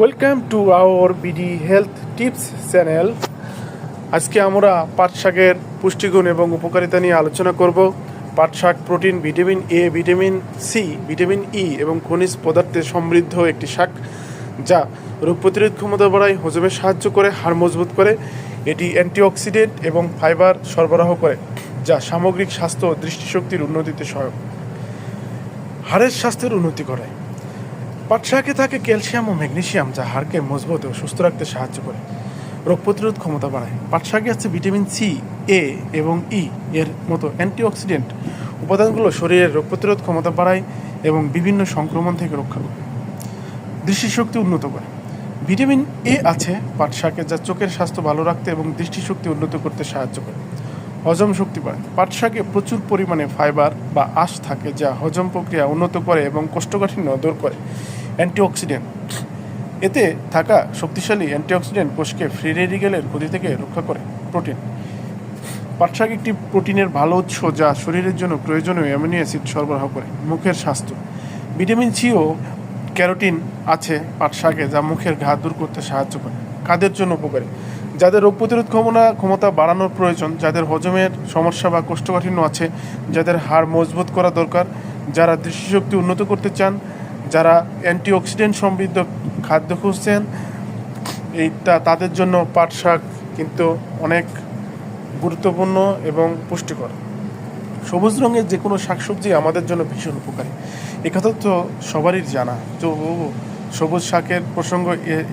Welcome to our BD health tips channel. আজকে আমরা পাট শাকের পুষ্টিগুণ এবং উপকারিতা নিয়ে আলোচনা করব। পাট শাক, protein, vitamin A vitamin C vitamin E এবং খনিজ পদার্থে সমৃদ্ধ একটি শাক যা রোগ প্রতিরোধ ক্ষমতা বাড়ায়, হজমে সাহায্য করে, হাড় মজবুত করে, এটি অ্যান্টিঅক্সিডেন্ট এবং ফাইবার সরবরাহ করে, যা সামগ্রিক স্বাস্থ্য দৃষ্টিশক্তির উন্নতিতে সহায়ক। হাড়ের স্বাস্থ্যের উন্নতি করে পাট শাকে থাকে ক্যালসিয়াম ও ম্যাগনেসিয়াম, যা হাড়কে মজবুত ও সুস্থ রাখতে সাহায্য করে। রোগ প্রতিরোধ ক্ষমতা বাড়ায়। পাট শাকে আছে ভিটামিন সি, এ এবং ই এর মতো অ্যান্টিঅক্সিডেন্ট উপাদানগুলো শরীরের রোগ প্রতিরোধ ক্ষমতা বাড়ায় এবং বিভিন্ন সংক্রমণ থেকে রক্ষা করে। দৃষ্টিশক্তি উন্নত করে। ভিটামিন এ আছে পাট শাকে যা চোখের স্বাস্থ্য ভালো রাখতে এবং দৃষ্টিশক্তি উন্নত করতে সাহায্য করে। হজম শক্তি বাড়ায়। পাট শাকে প্রচুর পরিমাণে ফাইবার বা আঁশ থাকে, যা হজম প্রক্রিয়া উন্নত করে এবং কোষ্ঠকাঠিন্য দূর করে। অ্যান্টিঅক্সিডেন্ট। এতে থাকা শক্তিশালী অ্যান্টিঅক্সিডেন্ট কোষকে ফ্রি রেডিকেলের ক্ষতি থেকে রক্ষা করে প্রোটিন। পাট শাক একটি প্রোটিনের ভালো উৎস যা শরীরের জন্য প্রয়োজনীয় অ্যামিনো অ্যাসিড সরবরাহ করে, মুখের স্বাস্থ্য। ভিটামিন সি ও ক্যারোটিন আছে পাট শাকে যা মুখের ঘা দূর করতে সাহায্য করে, কাদের জন্য উপকারী। যাদের রোগ প্রতিরোধ ক্ষমতা ক্ষমতা বাড়ানোর প্রয়োজন, যাদের হজমের সমস্যা বা কোষ্ঠকাঠিন্য আছে, যাদের হাড় মজবুত করা দরকার, যারা দৃষ্টিশক্তি উন্নত করতে চান যারা অ্যান্টিঅক্সিডেন্ট সমৃদ্ধ খাদ্য খুঁজছেন, এইটা তাদের জন্য পাট শাক কিন্তু অনেক গুরুত্বপূর্ণ এবং পুষ্টিকর। সবুজ রঙের যে কোনো শাকসবজি আমাদের জন্য ভীষণ উপকারী। এ কথা তো সবারই জানা। তো সবুজ শাকের প্রসঙ্গ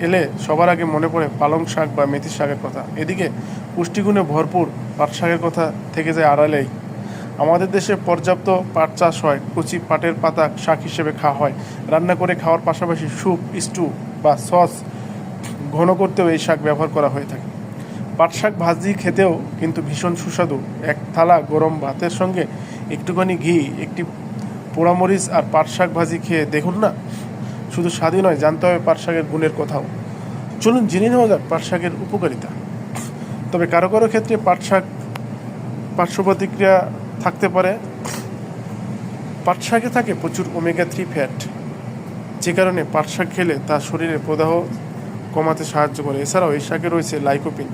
এলে সবার আগে মনে পড়ে পালং শাক বা মেথি শাকের কথা। এদিকে পুষ্টিগুণে ভরপুর পাট শাকের কথা থেকে যায় আড়ালেই। আমাদের দেশে পর্যাপ্ত পাট চাষ হয়, কচি পাটের পাতা শাক হিসেবে খাওয়া হয়। রান্না করে খাওয়ার পাশাপাশি স্যুপ, স্টু বা সস ঘন করতেও এই শাক ব্যবহার করা হয়ে থাকে। পাট শাক ভাজি খেতেও কিন্তু ভীষণ সুস্বাদু। এক থালা গরম ভাতের সঙ্গে একটুখানি ঘি, একটি পোড়ামরিচ আর পাট শাক ভাজি খেয়ে দেখুন না, শুধু স্বাদই নয়, জানতে হবে পাট শাকের গুণের কথাও। চলুন জেনে নেওয়া যাক পাট শাকের উপকারিতা। তবে কারও কারও ক্ষেত্রে পাট শাক পার্শ্ব প্রতিক্রিয়া থাকতে পারে। পাট শাকে থাকে প্রচুর ওমেগা থ্রি ফ্যাট যে কারণে পাট শাক খেলে তা শরীরে প্রদাহ কমাতে সাহায্য করে। এছাড়াও এই শাকে রয়েছে লাইকোপিন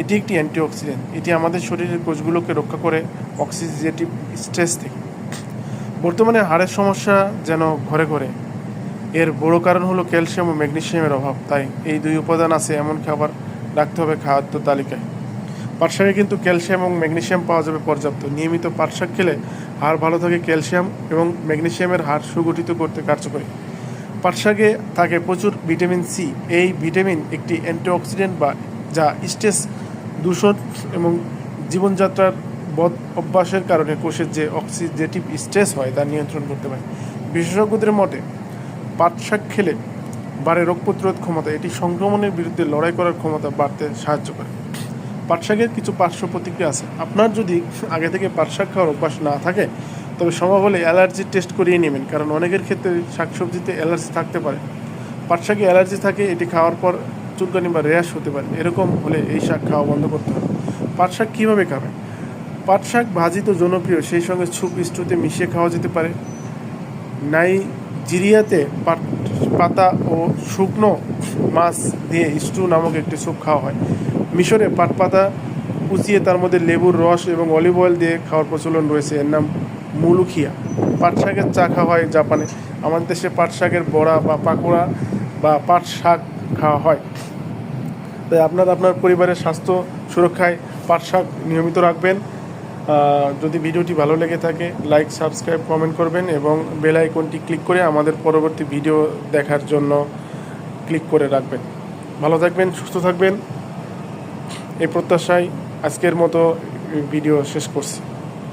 এটি একটি অ্যান্টিঅক্সিডেন্ট এটি আমাদের শরীরের কোষগুলোকে রক্ষা করে অক্সিজেটিভ স্ট্রেস থেকে। বর্তমানে হাড়ের সমস্যা যেন ঘরে ঘরে, এর বড় কারণ হলো ক্যালসিয়াম ও ম্যাগনেশিয়ামের অভাব। তাই এই দুই উপাদান আছে এমন খাবার রাখতে হবে খাদ্য তালিকায়। পাট শাকে কিন্তু ক্যালসিয়াম এবং ম্যাগনেসিয়াম পাওয়া যাবে পর্যাপ্ত। নিয়মিত পাট শাক খেলে হাড় ভালো থাকে ক্যালসিয়াম এবং ম্যাগনেসিয়ামের হাড় সুগঠিত করতে কার্যকরী। পাট শাকে থাকে প্রচুর ভিটামিন সি। এই ভিটামিন একটি অ্যান্টিঅক্সিডেন্ট বা যা স্ট্রেস, দূষণ এবং জীবনযাত্রার বদ অভ্যাসের কারণে কোষের যে অক্সিজেটিভ স্ট্রেস হয় তা নিয়ন্ত্রণ করতে পারে। বিশেষজ্ঞদের মতে পাট শাক খেলে বাড়ে রোগ প্রতিরোধ ক্ষমতা। এটি সংক্রমণের বিরুদ্ধে লড়াই করার ক্ষমতা বাড়তে সাহায্য করে। পাট শাকের কিছু পার্শ্ব প্রতিক্রিয়া আছে। আপনার যদি আগে থেকে পাট শাক খাওয়ার অভ্যাস না থাকে, তবে সম্ভব হলে অ্যালার্জি টেস্ট করিয়ে নেবেন, কারণ অনেকের ক্ষেত্রে শাকসবজিতে অ্যালার্জি থাকতে পারে। পাট শাকে অ্যালার্জি থাকে, এটি খাওয়ার পর চুলকানি বা র্যাশ হতে পারে। এরকম হলে এই শাক খাওয়া বন্ধ করতে হবে। পাট শাক কীভাবে খাবেন পাট শাক ভাজি তো জনপ্রিয়, সেই সঙ্গে ছুপ স্টুতে মিশিয়ে খাওয়া যেতে পারে। নাইজেরিয়াতে পাট, পাতা ও শুকনো মাছ দিয়ে স্টু নামক একটি স্যুপ খাওয়া হয়। মিশরে পাট পাতা কুচিয়ে তার মধ্যে লেবুর রস এবং অলিভ অয়েল দিয়ে খাওয়ার প্রচলন রয়েছে। এর নাম মুলুখিয়া। পাট শাকের চা খাওয়া হয় জাপানে। আমাদের দেশে পাট শাকের বড়া বা পাকোড়া বা পাট শাক খাওয়া হয়। তাই আপনার আপনার পরিবারের স্বাস্থ্য সুরক্ষায় পাট শাক নিয়মিত রাখবেন। যদি ভিডিওটি ভালো লেগে থাকে লাইক সাবস্ক্রাইব কমেন্ট করবেন এবং বেল আইকনটি ক্লিক করে আমাদের পরবর্তী ভিডিও দেখার জন্য ক্লিক করে রাখবেন। ভালো থাকবেন, সুস্থ থাকবেন। এই প্রত্যাশায় আজকের মতো ভিডিও শেষ করছি।